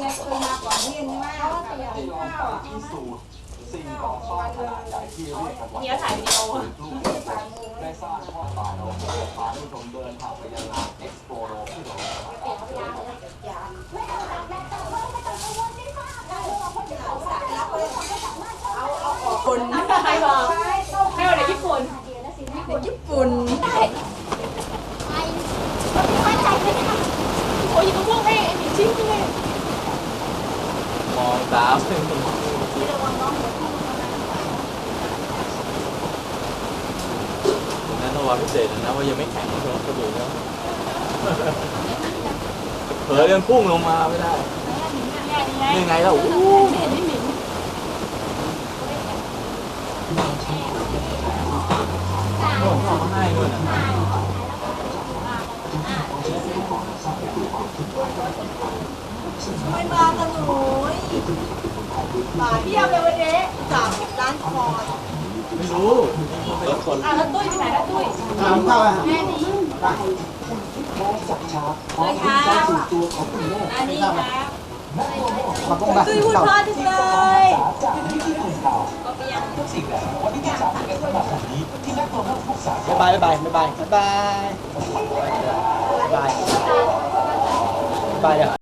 ไงเคยมาก่อนนี่ยังว่าว่าเตียงข้าวพิสูจน์สิ่งก่อสร้างขนาดใหญ่ที่เรียกกันว่าเนี่ยถ่ายวิดีโอลูกได้สร้างข้อตายเราเพื่อพาผู้ชมเดินทางไปยังงานเอ็กซ์โปโรที่เราคนใครบอกให้วันเด็กญี่ปุ่นเด็กญี่ปุ่น ตาเอครับนั่นระวังพิเศษนะว่ายังไม่แข็งนะกระดูล้วเผลอยังพุ่งลงมาไม่ได้ยังไงเราอ้ให้ด้วยนะไม่มากันหนู บาเที่ยวเลยวันนี้จากร้านคอยไม่รู้รถคนอะแล้วตุ้ยไปไหนแล้วตุ้ยถามเข้าอะแม่นี่เลยค่ะอันนี้ครับมาพุ่งไปตุ้ยพูดเพราะจังเลยบายบายบายบายบายบายบายบายเดี๋ย